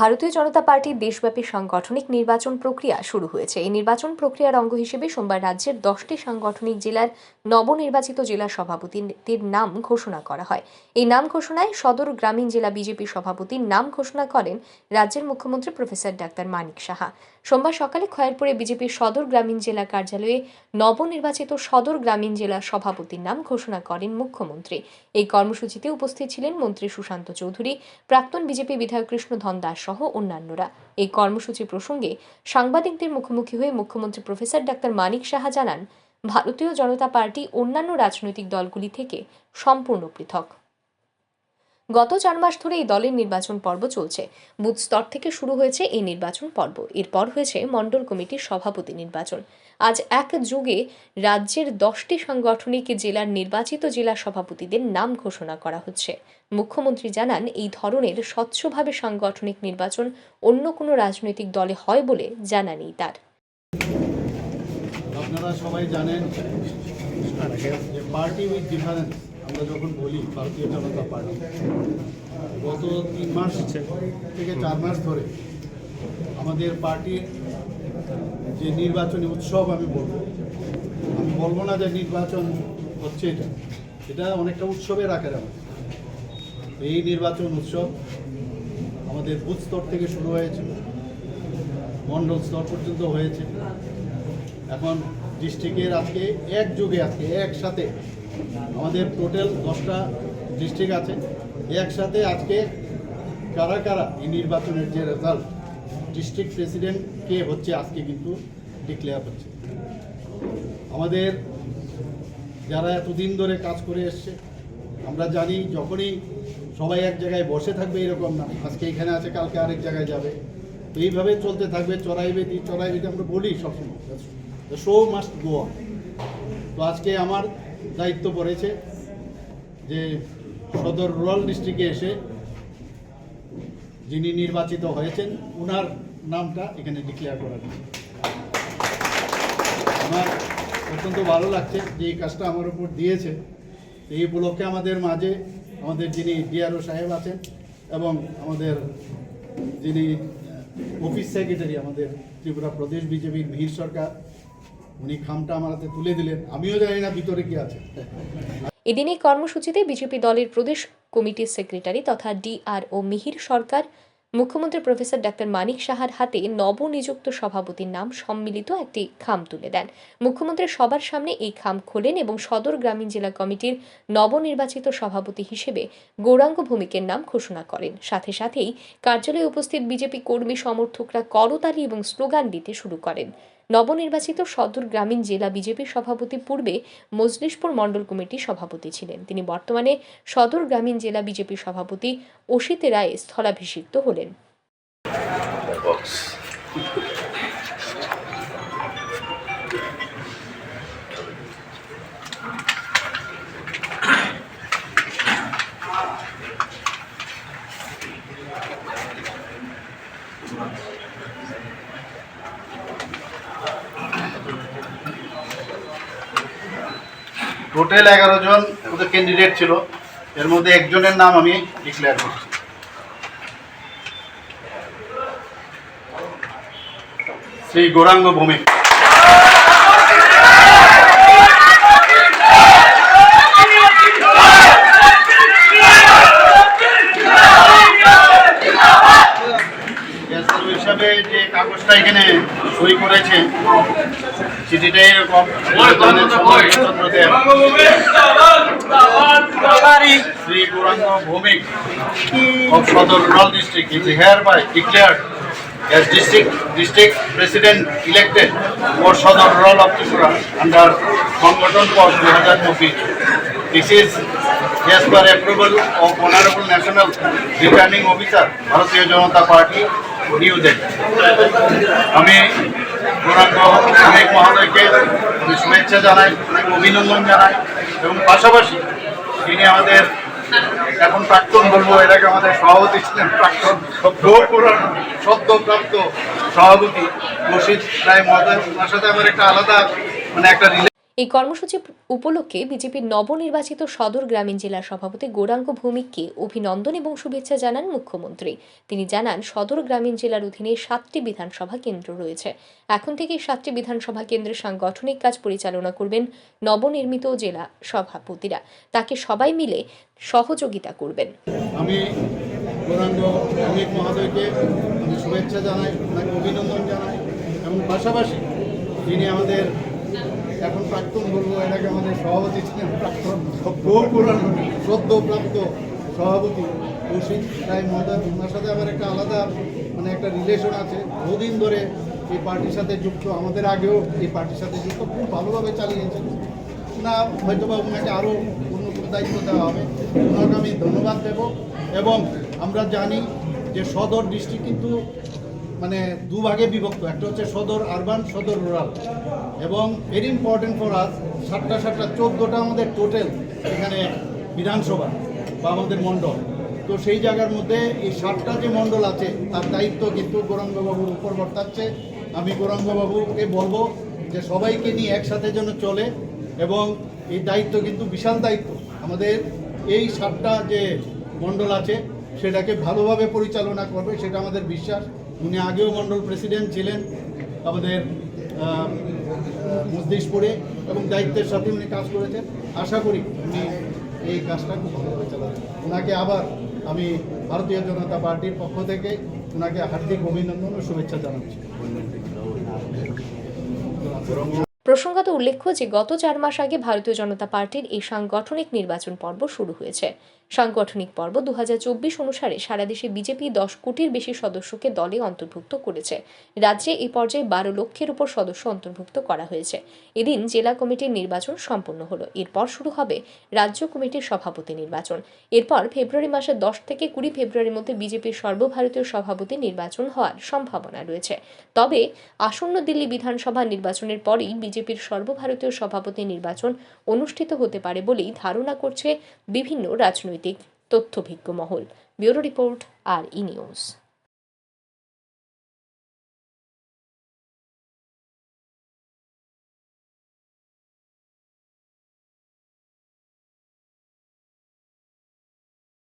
ভারতীয় জনতা পার্টির দেশব্যাপী সাংগঠনিক নির্বাচন প্রক্রিয়া শুরু হয়েছে। এই নির্বাচন প্রক্রিয়ার অঙ্গ হিসেবে সোমবার রাজ্যের দশটি সাংগঠনিক জেলার নবনির্বাচিত জেলা সভাপতিদের নাম ঘোষণা করা হয়। এই নাম ঘোষণায় সদর গ্রামীণ জেলা বিজেপি সভাপতির নাম ঘোষণা করেন রাজ্যের মুখ্যমন্ত্রী প্রফেসর ডাক্তার মানিক সাহা। সোমবার সকালে খয়েরপুরে বিজেপির সদর গ্রামীণ জেলা কার্যালয়ে নবনির্বাচিত সদর গ্রামীণ জেলা সভাপতির নাম ঘোষণা করেন মুখ্যমন্ত্রী। এই কর্মসূচিতে উপস্থিত ছিলেন মন্ত্রী সুশান্ত চৌধুরী, প্রাক্তন বিজেপি বিধায়ক কৃষ্ণধন দাস সহ অন্যান্যরা। এই কর্মসূচি প্রসঙ্গে সাংবাদিকদের মুখোমুখি হয়ে মুখ্যমন্ত্রী প্রফেসর ডাক্তার মানিক সাহা জানান, ভারতীয় জনতা পার্টি অন্যান্য রাজনৈতিক দলগুলি থেকে সম্পূর্ণ পৃথক। গত চার মাস ধরে এই দলের নির্বাচন পর্ব চলছে। বুথ স্তর থেকে শুরু হয়েছে এই নির্বাচন পর্ব। এরপর হয়েছে মণ্ডল কমিটির সভাপতি নির্বাচন। আজ এক যুগে রাজ্যের দশটি সাংগঠনিক জেলার নির্বাচিত জেলা সভাপতিদের নাম ঘোষণা করা হচ্ছে। মুখ্যমন্ত্রী জানান, এই ধরনের স্বচ্ছভাবে সাংগঠনিক নির্বাচন অন্য কোনো রাজনৈতিক দলে হয় বলে জানা নেই তার। আপনারা সবাই জানেন পার্টি উইথ ডিফারেন্স। আমরা যখন বলি, ভারতীয় জনতা পার্টি, গত তিন মাস থেকে চার মাস ধরে আমাদের পার্টির যে নির্বাচনী উৎসব আমি বলব আমি বলব না যে নির্বাচন হচ্ছে এটা এটা অনেকটা উৎসবের আকারে আমাদের। এই নির্বাচন উৎসব আমাদের বুথ স্তর থেকে শুরু হয়েছে মণ্ডল স্তর পর্যন্ত হয়েছে। এখন ডিস্ট্রিক্টের আজকে এক যুগে আজকে একসাথে আমাদের টোটাল দশটা ডিস্ট্রিক্ট আছে। একসাথে আজকে কারা কারা এই নির্বাচনের যে রেজাল্ট ডিস্ট্রিক্ট প্রেসিডেন্ট কে হচ্ছে আজকে কিন্তু ডিক্লেয়ার হচ্ছে। আমাদের যারা এতদিন ধরে কাজ করে এসছে, আমরা জানি যখনই সবাই এক জায়গায় বসে থাকবে এরকম না, আজকে এখানে আছে, কালকে আরেক জায়গায় যাবে। তো এইভাবে চলতে থাকবে, চড়াই বেদি চড়াই আমরা বলি সবসময় দ্য শো মাস্ট গো তো আজকে আমার দায়িত্ব পড়েছে যে সদর রুরাল ডিস্ট্রিক্টে এসে যিনি নির্বাচিত হয়েছেন ওনার নামটা এখানে ডিক্লেয়ার করার। আমার অত্যন্ত ভালো লাগছে যে এই কাজটা আমার উপর দিয়েছে এই উপলক্ষে আমাদের মাঝে আমাদের যিনি ডিআরও সাহেব আছেন এবং আমাদের যিনি অফিস সেক্রেটারি আমাদের ত্রিপুরা প্রদেশ বিজেপির মিহির সরকার উনি খামটা আমার হাতে তুলে দিলেন। আমিও জানি না ভিতরে কি আছে। এদিন এই কর্মসূচিতে বিজেপি দলের প্রদেশ কমিটির সেক্রেটারি তথা ডিআরও মিহির সরকার, মুখ্যমন্ত্রী প্রফেসর ডাক্তার মানিক সাহার হাতে নবনিযুক্ত সভাপতির নাম সম্মিলিত একটি খাম তুলে দেন। মুখ্যমন্ত্রী সবার সামনে এই খাম খোলেন এবং সদর গ্রামীণ জেলা কমিটির নবনির্বাচিত সভাপতি হিসেবে গৌরাঙ্গ ভূমিকের নাম ঘোষণা করেন। সাথে সাথেই কার্যালয়ে উপস্থিত বিজেপি কর্মী সমর্থকরা করতালি এবং স্লোগান দিতে শুরু করেন। নবনির্বাচিত সদর গ্রামীণ জেলা বিজেপির সভাপতি পূর্বে মজলিশপুর মণ্ডল কমিটির সভাপতি ছিলেন। তিনি বর্তমানে সদর গ্রামীণ জেলা বিজেপির সভাপতি অসিত রায় স্থলাভিষিক্ত হলেন। টোটাল এগারো জন, ওদের ক্যান্ডিডেট ছিল। এর মধ্যে একজনের নাম আমি ডিক্লেয়ার করছি। শ্রী গৌরাঙ্গ হিসাবে যে কাগজটা এখানে চিঠিটা এরকম Chandradev Sri Guranga Bhumik of Sadar Rural District is hereby declared as district district president elected for Sadar Rural of Tripura under Sangaton Post 2024. This is as per approval of Honorable National Returning Officer Bharatiya Janata Party, New Delhi. আমি গৌরাঙ্গ অনেক মহোদয়কে আমি শুভেচ্ছা জানাই, অভিনন্দন জানাই। এবং পাশাপাশি তিনি আমাদের এখন প্রাক্তন বলব এটাকে আমাদের সভাপতি ছিলেন প্রাক্তন সদ্যপ্রাপ্ত সভাপতি রশিদ রায় মহোদয় ওনার সাথে আমার একটা আলাদা মানে একটা এই কর্মসূচি উপলক্ষে বিজেপির নবনির্বাচিত সদর গ্রামীণ জেলা সভাপতি গৌরাঙ্গ ভৌমিককে অভিনন্দন এবং শুভেচ্ছা জানান মুখ্যমন্ত্রী। তিনি জানান, সদর গ্রামীণ জেলার অধীনে সাতটি বিধানসভা কেন্দ্র রয়েছে। এখন থেকে সাতটি বিধানসভা কেন্দ্রের সাংগঠনিক কাজ পরিচালনা করবেন নবনির্মিত জেলা সভাপতিরা। তাকে সবাই মিলে সহযোগিতা করবেন। আমি শুভেচ্ছা জানাই অভিনন্দন জানাই। এবং পাশাপাশি যিনি আমাদের এখন প্রাক্তন বলব এটাকে আমাদের সভাপতি ছিলেন প্রাক্তন বহু পুরানো সদ্যপ্রাপ্ত সভাপতি কৌশিক রায় মহোদয়। ওনার সাথে আমার একটা আলাদা মানে একটা রিলেশন আছে। বহুদিন ধরে এই পার্টির সাথে যুক্ত, আমাদের আগেও এই পার্টির সাথে যুক্ত, খুব ভালোভাবে চালিয়েছেন না হয়তো বা ওনাকে আরও অন্য কোনো দায়িত্ব দেওয়া হবে। ওনাকে আমি ধন্যবাদ দেব এবং আমরা জানি যে সদর ডিস্ট্রিক্ট কিন্তু মানে দুভাগে বিভক্ত। একটা হচ্ছে সদর আরবান, সদর রুরাল। এবং ভেরি ইম্পর্টেন্ট ফর আস সাতটা সাতটা চোদ্দোটা আমাদের টোটাল এখানে বিধানসভা বা আমাদের মণ্ডল। তো সেই জায়গার মধ্যে এই সাতটা যে মণ্ডল আছে, তার দায়িত্ব কিন্তু গৌরাঙ্গবাবুর উপর বর্তাচ্ছে। আমি গৌরাঙ্গবাবুকে বলব যে সবাইকে নিয়ে একসাথে যেন চলে এবং এই দায়িত্ব কিন্তু বিশাল দায়িত্ব। আমাদের এই সাতটা যে মণ্ডল আছে, সেটাকে ভালোভাবে পরিচালনা করবে, সেটা আমাদের বিশ্বাস। উনি আগেও মণ্ডল প্রেসিডেন্ট ছিলেন আমাদের আহ, মজলিশপুরে এবং দায়িত্বের সাথে উনি কাজ করেছেন। আশা করি উনি এই কাজটা খুব ভালোভাবে চালাবেন। ওনাকে আবার আমি ভারতীয় জনতা পার্টির পক্ষ থেকে ওনাকে হার্দিক অভিনন্দন ও শুভেচ্ছা জানাচ্ছি। প্রসঙ্গত উল্লেখ্য যে গত চার মাস আগে ভারতীয় জনতা পার্টির এই সাংগঠনিক নির্বাচন পর্ব শুরু হয়েছে। সাংগঠনিক পর্ব দু হাজার চব্বিশ অনুসারে সারা দেশে বিজেপি দশ কোটির বেশি সদস্যকে দলে অন্তর্ভুক্ত করেছে। রাজ্যে এই পর্যায়ে বারো লক্ষের উপর সদস্য অন্তর্ভুক্ত করা হয়েছে। এদিন জেলা কমিটির নির্বাচন সম্পন্ন হলো। এরপর শুরু হবে রাজ্য কমিটির সভাপতি নির্বাচন। এরপর ফেব্রুয়ারি মাসের দশ থেকে কুড়ি ফেব্রুয়ারির মধ্যে বিজেপির সর্বভারতীয় সভাপতি নির্বাচন হওয়ার সম্ভাবনা রয়েছে। তবে আসন্ন দিল্লি বিধানসভা নির্বাচনের পরেই বিজেপির সর্বভারতীয় সভাপতি নির্বাচন অনুষ্ঠিত হতে পারে বলেই ধারণা করছে বিভিন্ন রাজনৈতিক তথ্যভিজ্ঞ মহল ব্যুরো রিপোর্ট আর ই নিউজ।